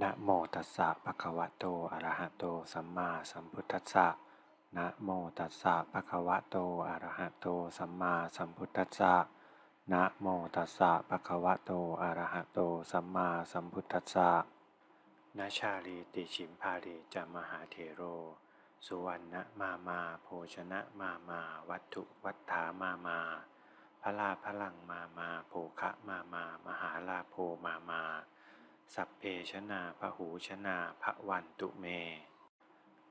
นะโมตัสสะภะคะวะโต อะระหะโต สัมมาสัมพุทธัสสะ นะโมตัสสะภะคะวะโต อะระหะโต สัมมาสัมพุทธัสสะ นะโมตัสสะภะคะวะโต อะระหะโต สัมมาสัมพุทธัสสะนาชาลีติชิมพาลีจามหาเทโร สุวรรณมามา โภชนะมามา วัตถุวัฏฐามามาพลาพลังมามา โภคะมามา มหาลาโภมามา สัพเพชนาพหูชนาพระวันตุเม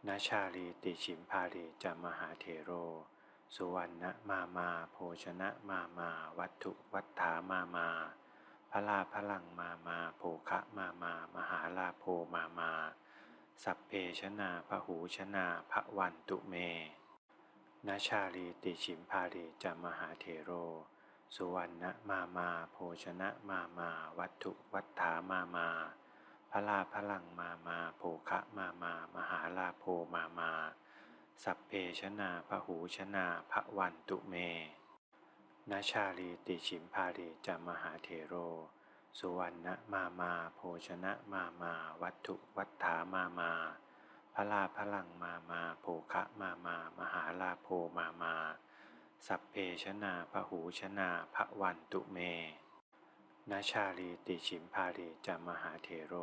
นาชาลีติชิมพาลีจามหาเทโร สุวรรณมามาโภชนะมามา วัตถุวัฏฐามามาพระลาพลังมามาโภคะมามามหาลาโภมามา สัพเพชนาพหูชนาพระวันตุเมนาชาลีติชิมพาลีจามหาเทโร สุวรรณมามาโภชนะมามา วัตถุวัฏฐามามาพระลาพลังมามาโภคะมามา มหาลาโภมามา สัพเพชนาพหูชนาพระวันตุเมนาชาลีติชิมพาลีจามหาเทโร สุวรรณมามาโภชนะมามา วัตถุวัฏฐามามาพระลาพลังมามาโภคะมามา มหาลาโภมามา สัพเพชนาพหูชนาพระวันตุเมนาชาลีติชิมพาลีจามหาเทโร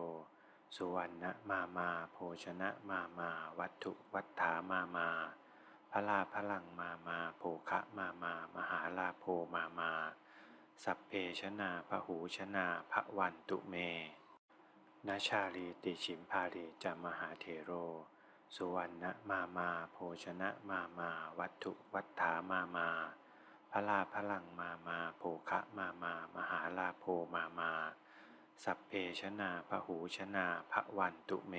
สุวรรณมามาโภชนะมามาวัตถุวัฏฐามามาพระลาพลังมามาโภคะมามามหาลาโภมามา สัพเพชนาพหูชนาพระวันตุเมนาชาลีติชิมพาลีจามหาเทโร สุวรรณมามาโภชนะมามา วัตถุวัฏฐามามาพระลาพลังมามาโภคะมามามหาลาโภมามา สัพเพชนาพหูชนาพระวันตุเม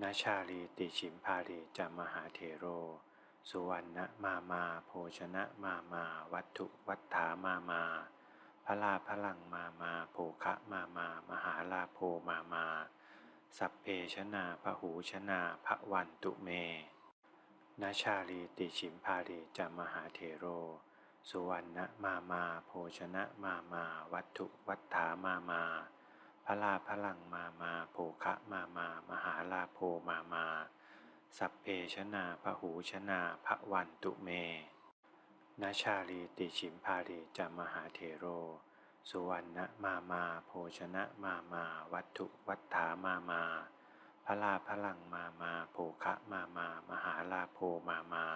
นาชาลีติชิมพาลีจามหาเทโร สุวรรณมามาโภชนะมามา วัตถุวัฏฐามามาพระลาพลังมามาโภคะมามามหาลาโภมามา สัพเพชนาพหูชนาพระวันตุเมนาชาลีติชิมพาลีจามหาเทโร สุวรรณมามาโภชนะมามา วัตถุวัฏฐามามาพระลาพลังมามาโภคะมามามหาลาโภมามา สัพเพชนาพหูชนาพระวันตุเมนาชาลีติชิมพาลีจามหาเทโร สุวรรณมามาโภชนะมามา วัตถุวัฏฐามามาพระลาพลังมามาโภคะมามามหาลาโภมามา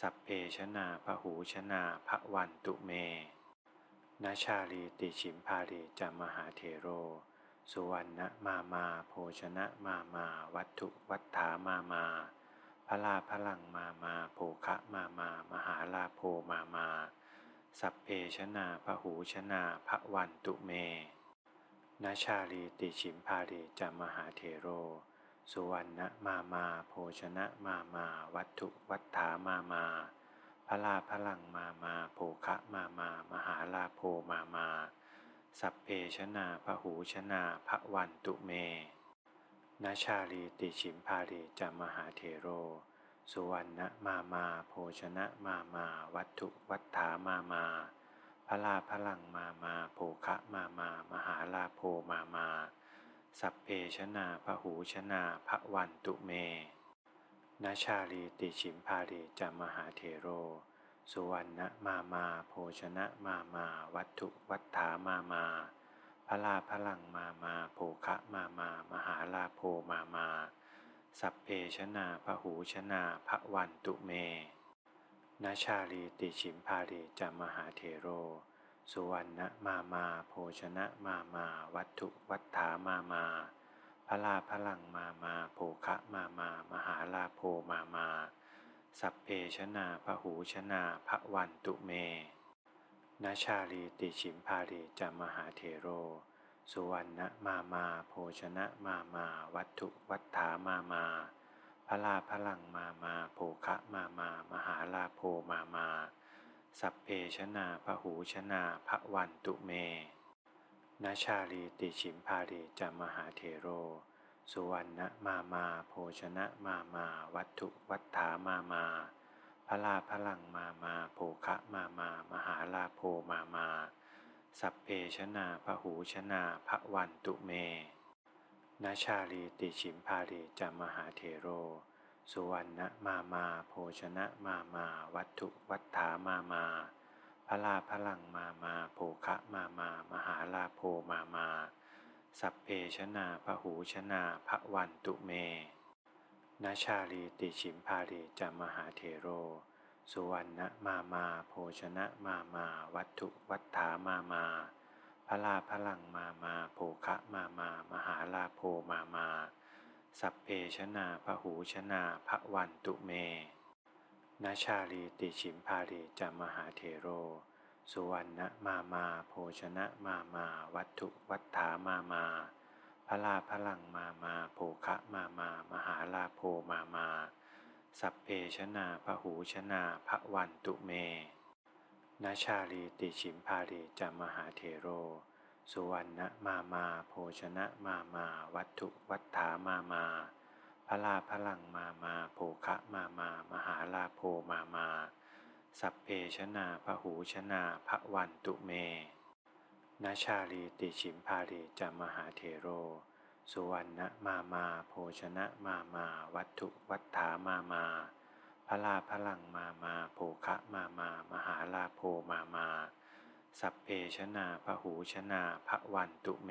สัพเพชนาพหูชนาพระวันตุเมนาชาลีติชิมพาลีจามหาเทโร สุวรรณมามาโภชนะมามา วัตถุวัฏฐามามาพระลาพลังมามาโภคะมามามหาลาโภมามา สัพเพชนาพหูชนาพระวันตุเมนาชาลีติชิมพาลีจามหาเทโร สุวรรณมามาโภชนะมามาวัตถุวัฏฐามามาพระลาพลังมามาโภคะมามามหาลาโภมามา สัพเพชนาพหูชนาพระวันตุเมนาชาลีติชิมพาลีจามหาเทโร สุวรรณมามาโภชนะมามา วัตถุวัฏฐามามาพระลาพลังมามาโภคะมามามหาลาโภมามา สัพเพชนาพหูชนาพระวันตุเมนาชาลีติชิมพาลีจามหาเทโร สุวรรณมามาโภชนะมามา วัตถุวัฏฐามามาพระลาพลังมามาโภคะมามามหาลาโภมามา สัพเพชนาพหูชนาพระวันตุเมนาชาลีติชิมพาลีจามหาเทโร สุวรรณมามาโภชนะมามาวัตถุวัฏฐามามาพระลาพลังมามาโภคะมามามหาลาโภมามา สัพเพชนาพหูชนาพระวันตุเมนาชาลีติชิมพาลีจามหาเทโร สุวรรณมามาโภชนะมามา วัตถุวัฏฐามามาพระลาพลังมามาโภคะมามามหาลาโภมามา สัพเพชนาพหูชนาพระวันตุเมนาชาลีติชิมพาลีจามหาเทโร สุวรรณมามาโภชนะมามา วัตถุวัฏฐามามาพระลาพลังมามาโภคะมามามหาลาโภมามา สัพเพชนาพหูชนาพระวันตุเมนาชาลีติฉิมพาลีจามหาเทโร สุวรรณมามาโภชนะมามา วัตถุวัฏฐามามาพระลาพลังมามาโภคะมามามหาลาโภมามา สัพเพชนาพหูชนาพระวันตุเมนาชาลีติฉิมพาลีจามหาเทโร สุวรรณมามาโภชนะมามา วัตถุวัฏฐามามาพระลาพลังมามาโภคะมามามหาลาโภมามา สัพเพชนาพหูชนาพระวันตุเมนาชาลีติฉิมพาลีจามหาเทโร สุวรรณมามาโภชนะมามา วัตถุวัฏฐามามาพระลาพลังมามาโภคะมามามหาลาโภมามา สัพเพชนาพหูชนาพระวันตุเมนาชาลีติฉิมพาลีจามหาเทโร สุวรรณมามาโภชนะมามาวัตถุวัฏฐามามาพระลาพลังมามาโภคะมามามหาลาโภมามา สัพเพชนาพหูชนาพระวันตุเมนาชาลีติฉิมพาลีจามหาเทโร สุวรรณมามาโภชนะมามา วัตถุวัฏฐามามาพระลาพลังมามาโภคะมามามหาลาโภมามา สัพเพชนาพหูชนาพระวันตุเม